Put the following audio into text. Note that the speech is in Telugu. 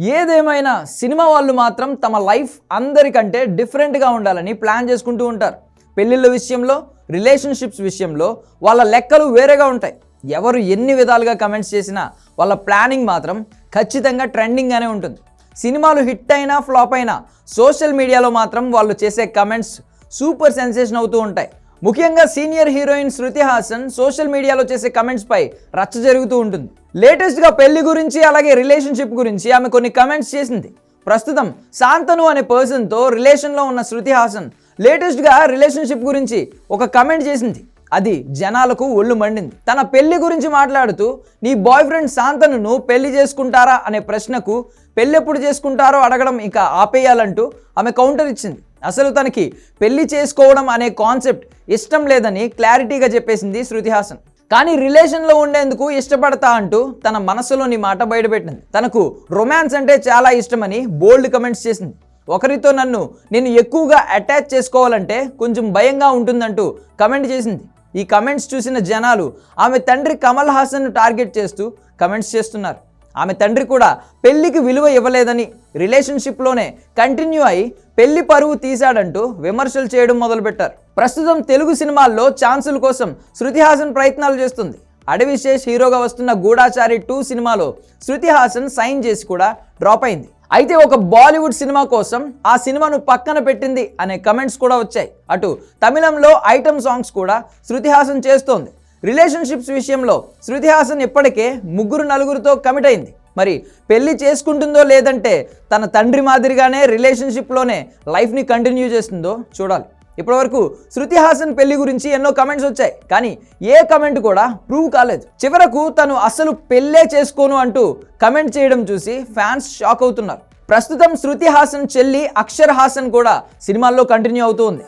ఏదేమైనా సినిమా వాళ్ళు మాత్రం తమ లైఫ్ అందరికంటే డిఫరెంట్గా ఉండాలని ప్లాన్ చేసుకుంటూ ఉంటారు. పెళ్ళిళ్ళ విషయంలో రిలేషన్షిప్స్ విషయంలో వాళ్ళ లెక్కలు వేరేగా ఉంటాయి. ఎవరు ఎన్ని విధాలుగా కమెంట్స్ చేసినా వాళ్ళ ప్లానింగ్ మాత్రం ఖచ్చితంగా ట్రెండింగ్గానే ఉంటుంది. సినిమాలు హిట్ అయినా ఫ్లాప్ అయినా సోషల్ మీడియాలో మాత్రం వాళ్ళు చేసే కమెంట్స్ సూపర్ సెన్సేషన్ అవుతూ ఉంటాయి. ముఖ్యంగా senior heroine Shruti Haasan social మీడియాలో చేసే కమెంట్స్పై రచ్చ జరుగుతూ ఉంటుంది. లేటెస్ట్గా పెళ్ళి గురించి అలాగే రిలేషన్షిప్ గురించి ఆమె కొన్ని కమెంట్స్ చేసింది. ప్రస్తుతం శాంతను అనే పర్సన్తో రిలేషన్లో ఉన్న శృతి హాసన్ లేటెస్ట్గా రిలేషన్షిప్ గురించి ఒక కమెంట్ చేసింది. అది జనాలకు ఒళ్ళు మండింది. తన పెళ్ళి గురించి మాట్లాడుతూ నీ బాయ్ ఫ్రెండ్ శాంతనును పెళ్ళి చేసుకుంటారా? అనే ప్రశ్నకు పెళ్ళి ఎప్పుడు చేసుకుంటారో అడగడం ఇక ఆపేయాలంటూ ఆమె కౌంటర్ ఇచ్చింది. అసలు తనకి పెళ్ళి చేసుకోవడం అనే కాన్సెప్ట్ ఇష్టం లేదని క్లారిటీగా చెప్పేసింది శృతి హాసన్. కానీ రిలేషన్లో ఉండేందుకు ఇష్టపడతా అంటూ తన మనసులోని మాట బయటపెట్టింది. తనకు రొమాన్స్ అంటే చాలా ఇష్టమని బోల్డ్ కమెంట్స్ చేసింది. ఒకరితో నన్ను నేను ఎక్కువగా అటాచ్ చేసుకోవాలంటే కొంచెం భయంగా ఉంటుందంటూ కమెంట్ చేసింది. ఈ కమెంట్స్ చూసిన జనాలు ఆమె తండ్రి కమల్ హాసన్ను టార్గెట్ చేస్తూ కమెంట్స్ చేస్తున్నారు. ఆమె తండ్రి కూడా పెళ్ళికి విలువ ఇవ్వలేదని రిలేషన్షిప్లోనే కంటిన్యూ అయి పెళ్ళి పరువు తీశాడంటూ విమర్శలు చేయడం మొదలుపెట్టారు. ప్రస్తుతం తెలుగు సినిమాల్లో ఛాన్సుల కోసం శృతి హాసన్ ప్రయత్నాలు చేస్తుంది. అడవి శేష్ హీరోగా వస్తున్న గూఢాచారి టూ సినిమాలో శృతి హాసన్ సైన్ చేసి కూడా డ్రాప్ అయింది. అయితే ఒక బాలీవుడ్ సినిమా కోసం ఆ సినిమాను పక్కన పెట్టింది అనే కమెంట్స్ కూడా వచ్చాయి. అటు తమిళంలో ఐటమ్ సాంగ్స్ కూడా శృతి హాసన్ చేస్తోంది. రిలేషన్షిప్స్ విషయంలో శృతి హాసన్ ఇప్పటికే ముగ్గురు నలుగురితో కమిట్ అయింది. మరి పెళ్ళి చేసుకుంటుందో లేదంటే తన తండ్రి మాదిరిగానే రిలేషన్షిప్లోనే లైఫ్ని కంటిన్యూ చేస్తుందో చూడాలి. ఇప్పటివరకు శృతి హాసన్ పెళ్ళి గురించి ఎన్నో కమెంట్స్ వచ్చాయి. కానీ ఏ కమెంట్ కూడా ప్రూవ్ కాలేదు. చివరకు తను అసలు పెళ్ళే చేసుకోను అంటూ కమెంట్ చేయడం చూసి ఫ్యాన్స్ షాక్ అవుతున్నారు. ప్రస్తుతం శృతి హాసన్ చెల్లి అక్షర్ హాసన్ కూడా సినిమాల్లో కంటిన్యూ అవుతూ ఉంది.